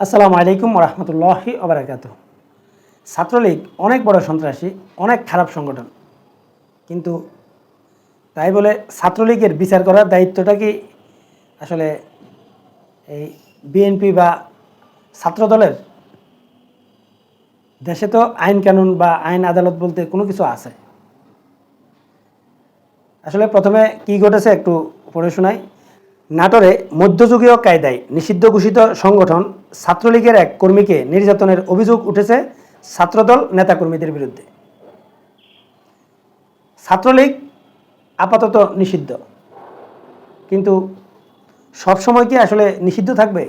আসসালামু আলাইকুম রহমতুল্লাহি ওবরাকাত ছাত্রলীগ অনেক বড় সন্ত্রাসী, অনেক খারাপ সংগঠন। কিন্তু তাই বলে ছাত্রলীগের বিচার করার দায়িত্বটা কি আসলে এই বিএনপি বা ছাত্রদলের? দেশে তো আইন কানুন বা আইন আদালত বলতে কোনো কিছু আছে। আসলে প্রথমে কি ঘটেছে একটু পড়ে শোনাই। নাটোরে মধ্যযুগীয় কায়দায় নিষিদ্ধ ঘোষিত সংগঠন ছাত্রলীগের এক কর্মীকে নির্যাতনের অভিযোগ উঠেছে ছাত্রদল নেতাকর্মীদের বিরুদ্ধে। ছাত্রলীগ আপাতত নিষিদ্ধ। কিন্তু সবসময় কি আসলে নিষিদ্ধ থাকবে?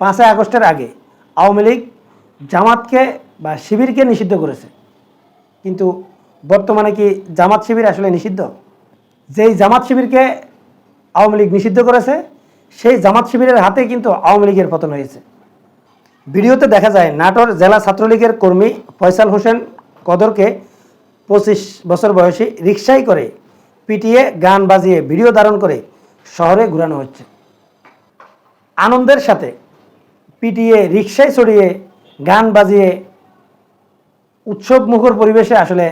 পাঁচই আগস্টের আগে আওয়ামী লীগ জামাতকে বা শিবিরকে নিষিদ্ধ করেছে। কিন্তু বর্তমানে কি জামাত শিবির আসলে নিষিদ্ধ? যেই জামাত শিবিরকে আওয়ামী লীগ নিষিদ্ধ করেছে সেই জামাত শিবিরের হাতে কিন্তু আওয়ামী লীগের পতন হয়েছে। ভিডিওতে দেখা যায়, নাটোর জেলা ছাত্রলীগের কর্মী ফয়সাল হোসেন কদরকে পঁচিশ বছর বয়সী রিক্সায় করে পিটিয়ে গান বাজিয়ে ভিডিও ধারণ করে শহরে ঘুরানো হচ্ছে। আনন্দের সাথে পিটিয়ে রিক্সায় চড়িয়ে গান বাজিয়ে উৎসব মুখর পরিবেশে আসলে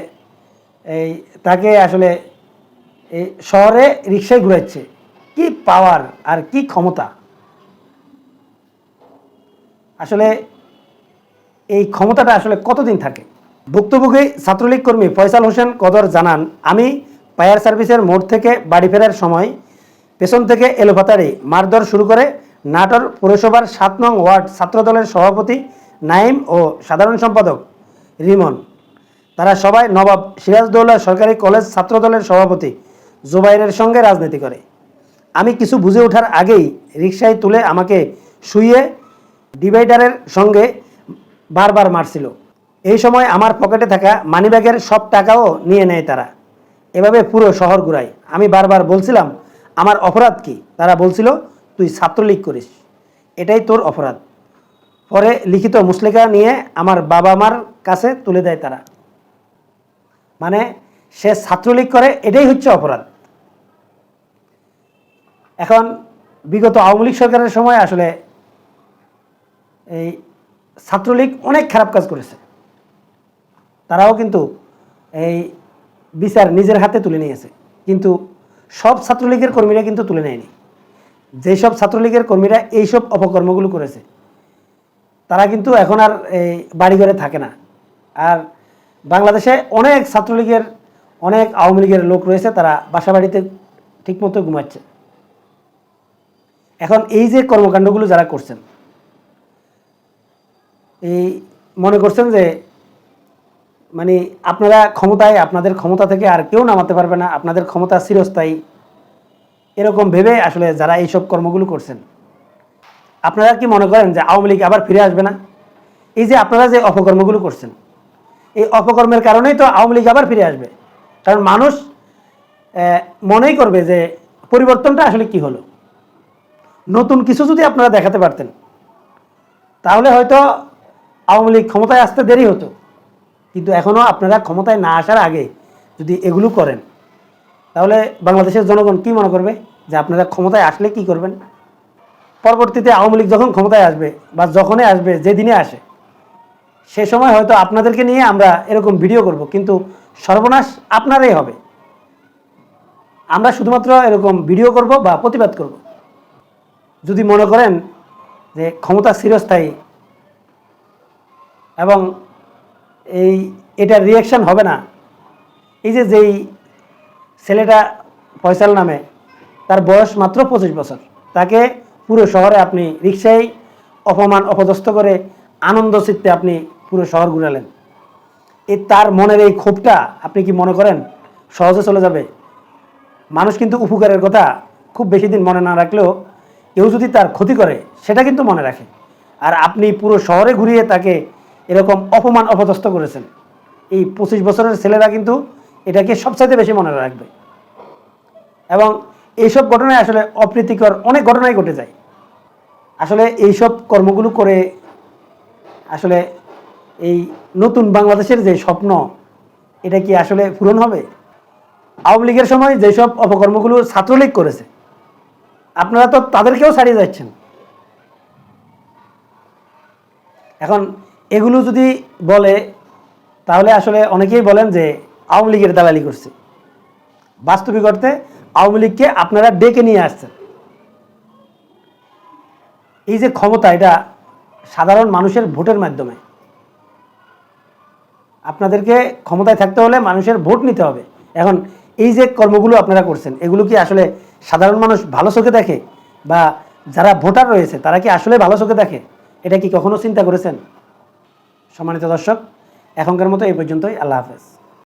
এই তাকে আসলে এই শহরে রিক্সায় ঘুরাচ্ছে। কি পাওয়ার আর কি ক্ষমতা? আসলে এই ক্ষমতাটা আসলে কতদিন থাকে? ভুক্তভোগী, ছাত্রলীগ কর্মী ফয়সাল হোসেন কদর জানান, আমি ফায়ার সার্ভিসের মোড় থেকে বাড়ি ফেরার সময় পেছন থেকে এলোপাতারি মারধর শুরু করে নাটোর পৌরসভার সাত নং ওয়ার্ড ছাত্রদলের সভাপতি নাইম ও সাধারণ সম্পাদক রিমন। তারা সবাই নবাব সিরাজদৌল্লা সরকারি কলেজ ছাত্রদলের সভাপতি জুবাইরের সঙ্গে রাজনীতি করে। আমি কিছু বুঝে ওঠার আগেই রিক্সায় তুলে আমাকে শুয়ে ডিভাইডারের সঙ্গে বারবার মারছিল। এই সময় আমার পকেটে থাকা মানিব্যাগের সব টাকাও নিয়ে নেয় তারা। এভাবে পুরো শহর ঘুরায়। আমি বারবার বলছিলাম, আমার অপরাধ কি? তারা বলছিল, তুই ছাত্রলীগ করিস। এটাই তোর অপরাধ। পরে লিখিত মুসলিকা নিয়ে আমার বাবা মার কাছে তুলে দেয় তারা। মানে সে ছাত্রলীগ করে, এটাই হচ্ছে অপরাধ। এখন বিগত আওয়ামী লীগ সরকারের সময় আসলে এই ছাত্রলীগ অনেক খারাপ কাজ করেছে। তারাও কিন্তু এই বিচার নিজের হাতে তুলে নিয়েছে। কিন্তু সব ছাত্রলীগের কর্মীরা কিন্তু তুলে নেয়নি। যেসব ছাত্রলীগের কর্মীরা এইসব অপকর্মগুলো করেছে, তারা কিন্তু এখন আর এই বাড়িঘরে থাকে না। আর বাংলাদেশে অনেক ছাত্রলীগের, অনেক আওয়ামী লীগের লোক রয়েছে, তারা বাসা বাড়িতে ঠিকমতো ঘুমাচ্ছে। এখন এই যে কর্মকাণ্ডগুলো যারা করছেন, এই মনে করছেন যে মানে আপনারা ক্ষমতায়, আপনাদের ক্ষমতা থেকে আর কেউ নামাতে পারবে না, আপনাদের ক্ষমতা চিরস্থায়ী, এরকম ভেবে আসলে যারা এইসব কর্মগুলো করছেন, আপনারা কি মনে করেন যে আওয়ামী লীগ আবার ফিরে আসবে না? এই যে আপনারা যে অপকর্মগুলো করছেন, এই অপকর্মের কারণেই তো আওয়ামী লীগ আবার ফিরে আসবে। কারণ মানুষ মনেই করবে যে পরিবর্তনটা আসলে কি হলো। নতুন কিছু যদি আপনারা দেখাতে পারতেন, তাহলে হয়তো আওয়ামী লীগ ক্ষমতায় আসতে দেরি হতো। কিন্তু এখনও আপনারা ক্ষমতায় না আসার আগে যদি এগুলো করেন, তাহলে বাংলাদেশের জনগণ কি মনে করবে? যে আপনারা ক্ষমতায় আসলে কি করবেন? পরবর্তীতে আওয়ামী লীগ যখন ক্ষমতায় আসবে বা যখনই আসবে যেদিনে আসে, সে সময় হয়তো আপনাদেরকে নিয়ে আমরা এরকম ভিডিও করব, কিন্তু সর্বনাশ আপনারাই হবে। আমরা শুধুমাত্র এরকম ভিডিও করব বা প্রতিবাদ করব। যদি মনে করেন যে ক্ষমতা চিরস্থায়ী এবং এই এটার রিয়াকশান হবে না, এই যে যেই ছেলেটা ফয়সাল নামে, তার বয়স মাত্র পঁচিশ বছর, তাকে পুরো শহরে আপনি রিক্সায় অপমান, অপদস্থ করে আনন্দ চিত্তে আপনি পুরো শহর ঘুরালেন। এই তার মনের এই ক্ষোভটা, আপনি কি মনে করেন, সহজে চলে যাবে? মানুষ কিন্তু উপকারের কথা খুব বেশি দিন মনে না রাখলেও কেউ যদি তার ক্ষতি করে, সেটা কিন্তু মনে রাখে। আর আপনি পুরো শহরে ঘুরিয়ে তাকে এরকম অপমান অপদস্থ করেছেন। এই পঁচিশ বছরের ছেলেরা কিন্তু এটাকে সবচাইতে বেশি মনে রাখবে। এবং এইসব ঘটনায় আসলে অপ্রীতিকর অনেক ঘটনাই ঘটে যায়। আসলে এইসব কর্মগুলো করে আসলে এই নতুন বাংলাদেশের যে স্বপ্ন, এটা কি আসলে পূরণ হবে? আওয়ামী লীগের সময় যেসব অপকর্মগুলো ছাত্রলীগ করেছে আপনারা তো তাদেরকেও ছাড়িয়ে যাচ্ছেন। এখন এগুলো যদি বলে, তাহলে আসলে অনেকেই বলেন যে আওয়ামী লীগের দালালি করছে। বাস্তবিক অর্থে আওয়ামী লীগকে আপনারা ডেকে নিয়ে আসছেন। এই যে ক্ষমতা, এটা সাধারণ মানুষের ভোটের মাধ্যমে। আপনাদেরকে ক্ষমতায় থাকতে হলে মানুষের ভোট নিতে হবে। এখন এই যে কর্মগুলো আপনারা করছেন, এগুলো কি আসলে সাধারণ মানুষ ভালো চোখে দেখে বা যারা ভোটার রয়েছে, তারা কি আসলে ভালো চোখে দেখে? এটা কি কখনো চিন্তা করেছেন? সম্মানিত দর্শক, এখনকার মতো এই পর্যন্তই। আল্লাহ হাফেজ।